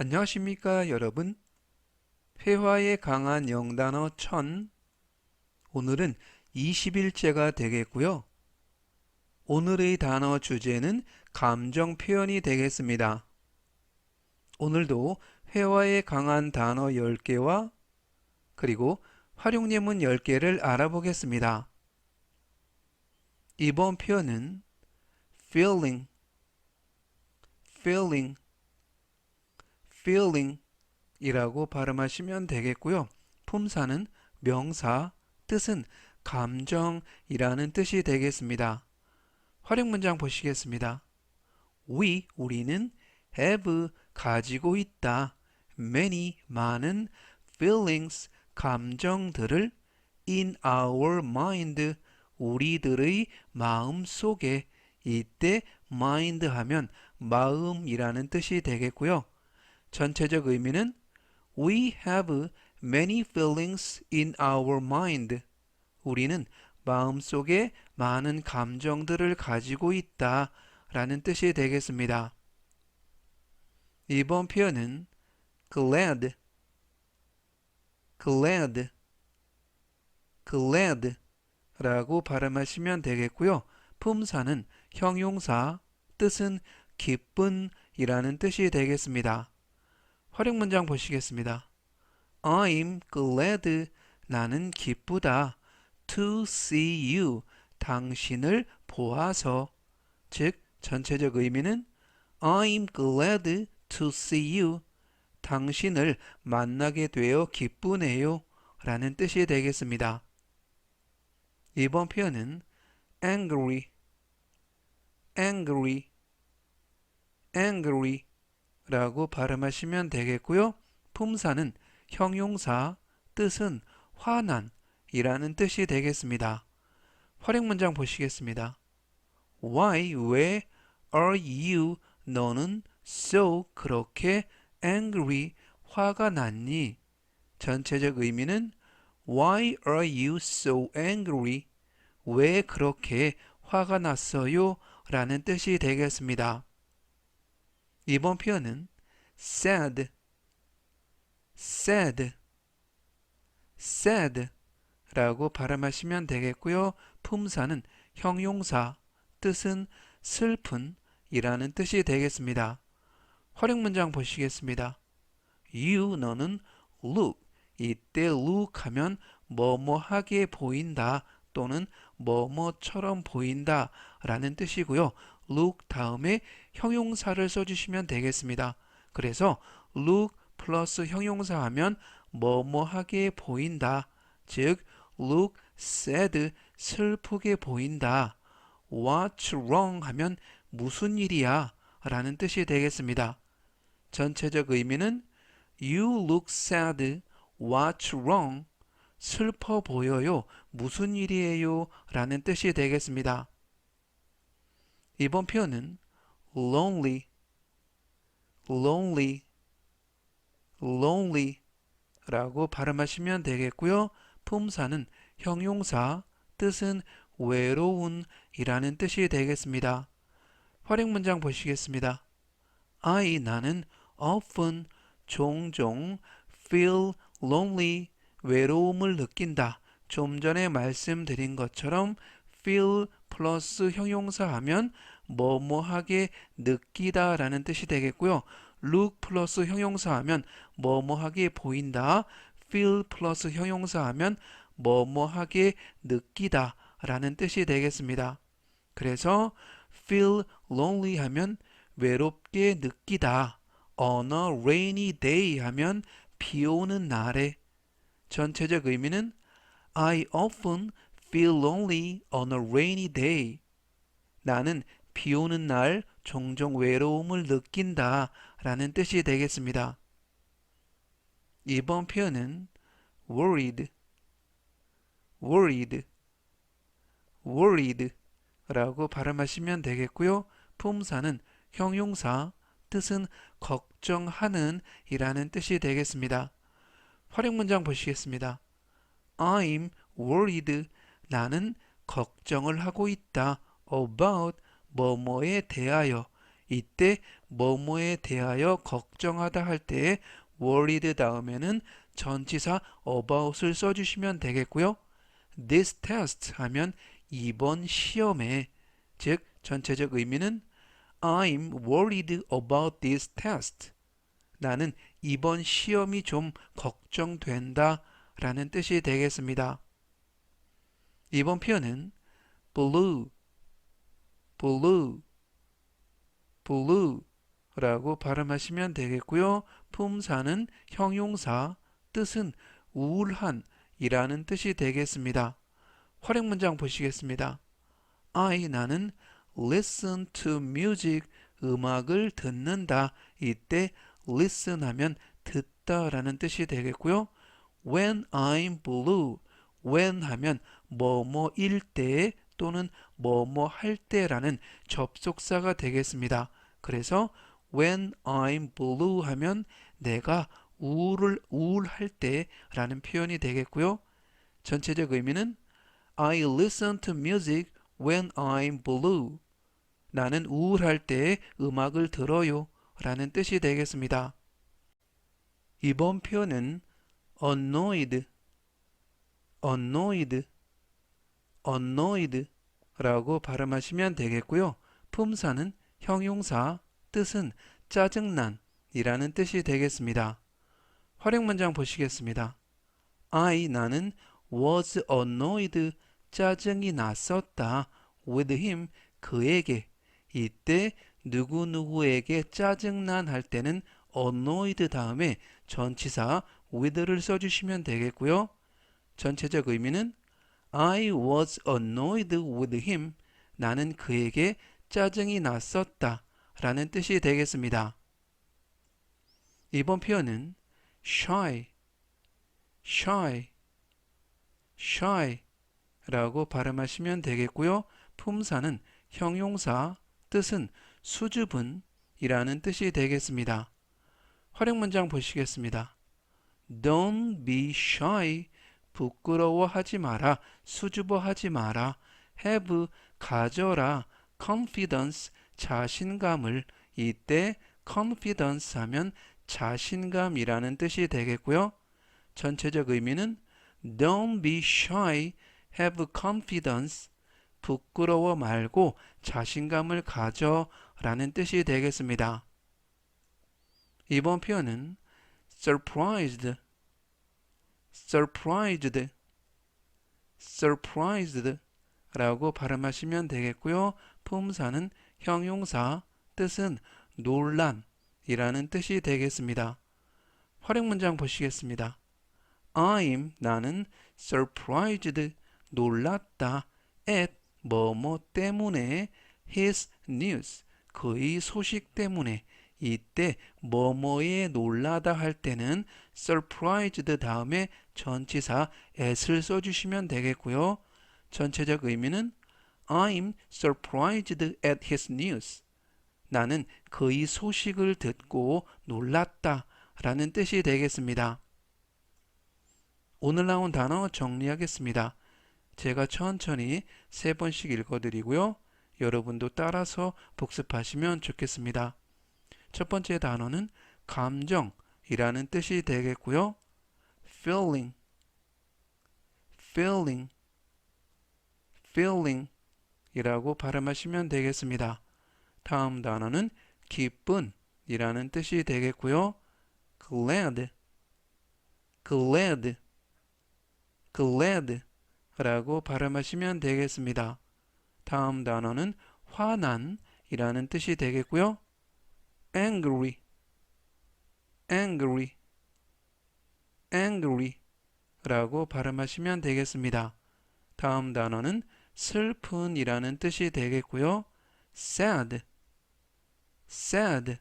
안녕하십니까 여러분. 회화에 강한 영단어 1000 오늘은 20일째가 되겠고요. 오늘의 단어 주제는 감정 표현이 되겠습니다. 오늘도 회화에 강한 단어 10개와 그리고 활용 예문 10개를 알아보겠습니다. 이번 표현은 feeling feeling feeling 이라고 발음하시면 되겠고요. 품사는 명사, 뜻은 감정이라는 뜻이 되겠습니다. 활용 문장 보시겠습니다. We, 우리는 have, 가지고 있다. many, 많은 feelings, 감정들을 in our mind, 우리들의 마음 속에 이때 mind 하면 마음이라는 뜻이 되겠고요. 전체적 의미는 We have many feelings in our mind. 우리는 마음속에 많은 감정들을 가지고 있다 라는 뜻이 되겠습니다. 이번 표현은 glad, glad, glad 라고 발음하시면 되겠고요. 품사는 형용사, 뜻은 기쁜 이라는 뜻이 되겠습니다. 활용 문장 보시겠습니다. I'm glad 나는 기쁘다. To see you. 당신을 보아서. 즉 전체적 의미는 I'm glad to see you. 당신을 만나게 되어 기쁘네요. 라는 뜻이 되겠습니다. 이번 표현은 angry. angry. angry 라고 발음하시면 되겠고요. 품사는 형용사, 뜻은 화난 이라는 뜻이 되겠습니다. 활용 문장 보시겠습니다. Why, 왜 are you, 너는 so, 그렇게 angry, 화가 났니? 전체적 의미는 Why are you so angry? 왜 그렇게 화가 났어요? 라는 뜻이 되겠습니다. 이번 표현은 sad, sad, sad 라고 발음하시면 되겠고요. 품사는 형용사, 뜻은 슬픈 이라는 뜻이 되겠습니다. 활용 문장 보시겠습니다. You, 너는 look, 이때 look 하면 뭐뭐하게 보인다 또는 뭐뭐처럼 보인다 라는 뜻이고요. Look 다음에 형용사를 써주시면 되겠습니다. 그래서 look 플러스 형용사 하면 뭐뭐하게 보인다. 즉 look sad 슬프게 보인다. what's wrong 하면 무슨 일이야 라는 뜻이 되겠습니다. 전체적 의미는 you look sad, what's wrong 슬퍼 보여요. 무슨 일이에요? 라는 뜻이 되겠습니다. 이번 표현은 lonely, lonely, lonely 라고 발음하시면 되겠고요. 품사는 형용사, 뜻은 외로운 이라는 뜻이 되겠습니다. 활용 문장 보시겠습니다. I, 나는 often, 종종 feel lonely, 외로움을 느낀다. 좀 전에 말씀드린 것처럼 feel 플러스 형용사 하면 뭐뭐하게 느끼다 라는 뜻이 되겠고요. look 플러스 형용사 하면 뭐뭐하게 보인다. feel 플러스 형용사 하면 뭐뭐하게 느끼다 라는 뜻이 되겠습니다. 그래서 feel lonely 하면 외롭게 느끼다. on a rainy day 하면 비 오는 날에 전체적 의미는 I often feel lonely on a rainy day. 나는 비 오는 날 종종 외로움을 느낀다 라는 뜻이 되겠습니다. 이번 표현은 worried, worried, worried 라고 발음하시면 되겠고요. 품사는 형용사, 뜻은 걱정하는 이라는 뜻이 되겠습니다. 활용 문장 보시겠습니다. I'm worried. 나는 걱정을 하고 있다. about 뭐뭐에 대하여 이때 뭐뭐에 대하여 걱정하다 할때 worried 다음에는 전치사 about을 써주시면 되겠고요. this test 하면 이번 시험에 즉 전체적 의미는 I'm worried about this test. 나는 이번 시험이 좀 걱정된다 라는 뜻이 되겠습니다. 이번 표현은 blue, blue, blue 라고 발음하시면 되겠고요. 품사는 형용사, 뜻은 우울한 이라는 뜻이 되겠습니다. 활용 문장 보시겠습니다. I 나는 listen to music 음악을 듣는다. 이때 listen 하면 듣다 라는 뜻이 되겠고요. When I'm blue when 하면 뭐뭐일 때 또는 뭐뭐 할 때라는 접속사가 되겠습니다. 그래서 when I'm blue 하면 내가 우울을 우울할 때라는 표현이 되겠고요. 전체적 의미는 I listen to music when I'm blue. 나는 우울할 때 음악을 들어요. 라는 뜻이 되겠습니다. 이번 표현은 annoyed, annoyed, annoyed 라고 발음하시면 되겠고요. 품사는 형용사, 뜻은 짜증난 이라는 뜻이 되겠습니다. 활용 문장 보시겠습니다. I 나는 was annoyed 짜증이 났었다 with him 그에게 이때 누구누구에게 짜증난 할 때는 annoyed 다음에 전치사 with를 써주시면 되겠고요. 전체적 의미는 I was annoyed with him. 나는 그에게 짜증이 났었다. 라는 뜻이 되겠습니다. 이번 표현은 shy, shy, shy 라고 발음하시면 되겠고요. 품사는 형용사, 뜻은 수줍은 이라는 뜻이 되겠습니다. 활용 문장 보시겠습니다. Don't be shy. 부끄러워하지 마라. 수줍어하지 마라. have 가져라. confidence 자신감을 이때 confidence 하면 자신감이라는 뜻이 되겠고요. 전체적 의미는 don't be shy, have confidence. 부끄러워 말고 자신감을 가져 라는 뜻이 되겠습니다. 이번 표현은 surprised, surprised, surprised 라고 발음하시면 되겠고요. 품사는 형용사, 뜻은 논란 이라는 뜻이 되겠습니다. 활용 문장 보시겠습니다. I'm 나는 surprised 놀랐다 at 뭐뭐 때문에 his news 그의 소식 때문에 이때 뭐뭐에 놀라다 할 때는 surprised 다음에 전치사 at을 써주시면 되겠고요. 전체적 의미는 I'm surprised at his news. 나는 그의 소식을 듣고 놀랐다 라는 뜻이 되겠습니다. 오늘 나온 단어 정리하겠습니다. 제가 천천히 세 번씩 읽어드리고요. 여러분도 따라서 복습하시면 좋겠습니다. 첫 번째 단어는 감정이라는 뜻이 되겠고요. feeling, feeling, feeling 이라고 발음하시면 되겠습니다. 다음 단어는 기쁜이라는 뜻이 되겠고요. glad, glad, glad 라고 발음하시면 되겠습니다. 다음 단어는 화난이라는 뜻이 되겠고요. Angry, angry, angry 라고 발음하시면 되겠습니다. 다음 단어는 슬픈 이라는 뜻이 되겠고요. sad, sad,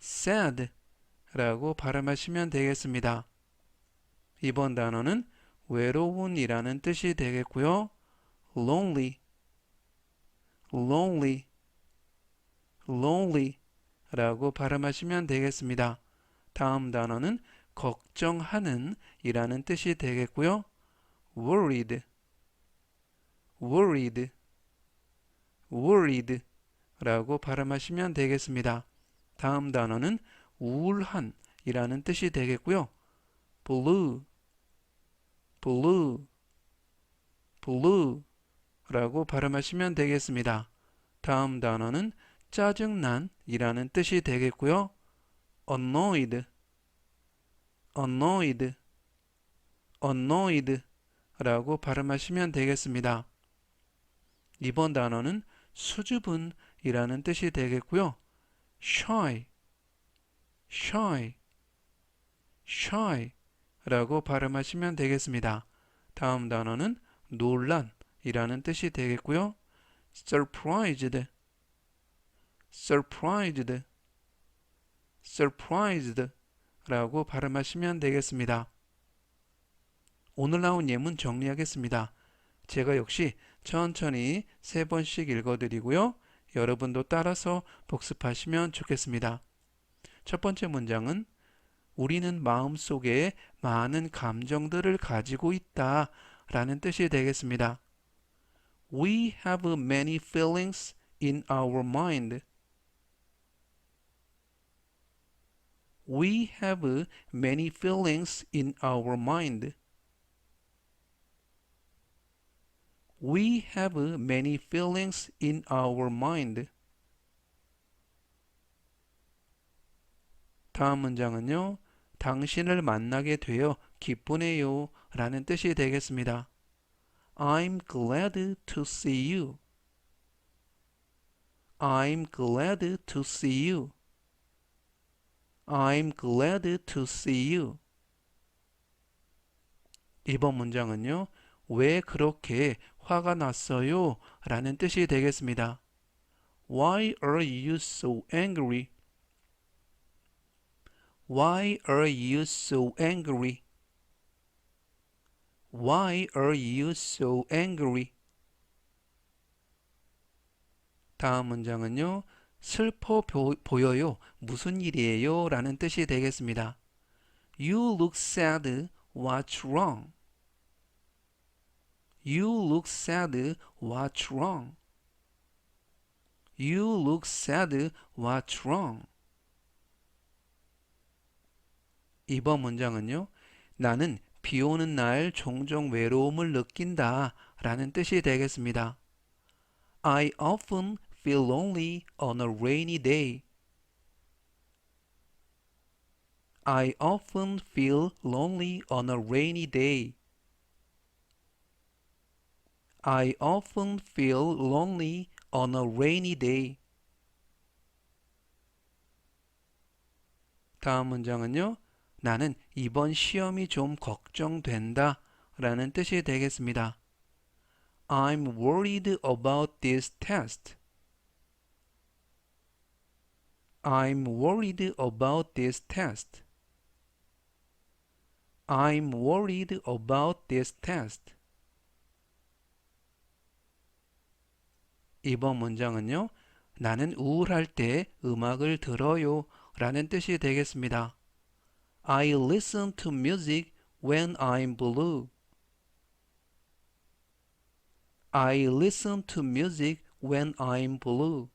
sad 라고 발음하시면 되겠습니다. 이번 단어는 외로운 이라는 뜻이 되겠고요. lonely, lonely, lonely 라고 발음하시면 되겠습니다. 다음 단어는 걱정하는 이라는 뜻이 되겠고요. worried, worried, worried 라고 발음하시면 되겠습니다. 다음 단어는 우울한 이라는 뜻이 되겠고요. blue, blue, blue 라고 발음하시면 되겠습니다. 다음 단어는 짜증난 이라는 뜻이 되겠고요. annoyed, annoyed, annoyed 라고 발음하시면 되겠습니다. 이번 단어는 수줍은 이라는 뜻이 되겠고요. shy, shy, shy 라고 발음하시면 되겠습니다. 다음 단어는 논란 이라는 뜻이 되겠고요. surprised, surprised, surprised 라고 발음하시면 되겠습니다. 오늘 나온 예문 정리하겠습니다. 제가 역시 천천히 세 번씩 읽어드리고요. 여러분도 따라서 복습하시면 좋겠습니다. 첫 번째 문장은 우리는 마음속에 많은 감정들을 가지고 있다 라는 뜻이 되겠습니다. We have many feelings in our mind. We have many feelings in our mind. We have many feelings in our mind. 다음 문장은요. 당신을 만나게 되어 기쁘네요 라는 뜻이 되겠습니다. I'm glad to see you. I'm glad to see you. I'm glad to see you. 이번 문장은요. 왜 그렇게 화가 났어요? 라는 뜻이 되겠습니다. Why are you so angry? Why are you so angry? Why are you so angry? 다음 문장은요. 슬퍼 보, 보여요. 무슨 일이에요? 라는 뜻이 되겠습니다. You look sad. What's wrong? You look sad. What's wrong? You look sad. What's wrong? 이번 문장은요. 나는 비 오는 날 종종 외로움을 느낀다 라는 뜻이 되겠습니다. I often feel lonely on a rainy day. I often feel lonely on a rainy day. I often feel lonely on a rainy day. 다음 문장은요. 나는 이번 시험이 좀 걱정된다 라는 뜻이 되겠습니다. I'm worried about this test. I'm worried about this test. I'm worried about this test. 이번 문장은요. 나는 우울할 때 음악을 들어요 라는 뜻이 되겠습니다. I listen to music when I'm blue. I listen to music when I'm blue.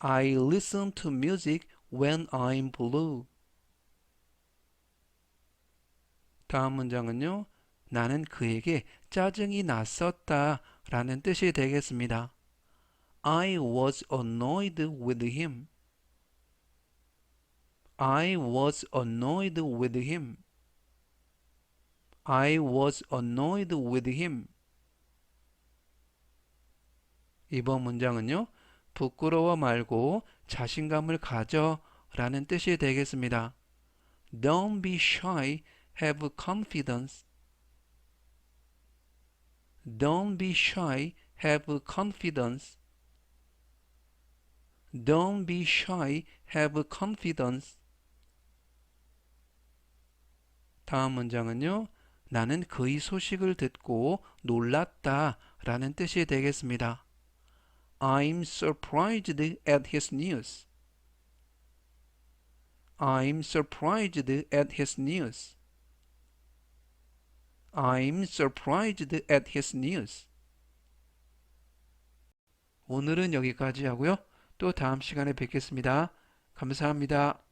I listen to music when I'm blue. 다음 문장은요. 나는 그에게 짜증이 났었다 라는 뜻이 되겠습니다. I was annoyed with him. I was annoyed with him. I was annoyed with him. 이번 문장은요. 부끄러워 말고 자신감을 가져 라는 뜻이 되겠습니다. Don't be shy, have confidence. Don't be shy, have confidence. Don't be shy, have confidence. 다음 문장은요. 나는 그의 소식을 듣고 놀랐다 라는 뜻이 되겠습니다. I'm surprised at his news. I'm surprised at his news. I'm surprised at his news. 오늘은 여기까지 하고요. 또 다음 시간에 뵙겠습니다. 감사합니다.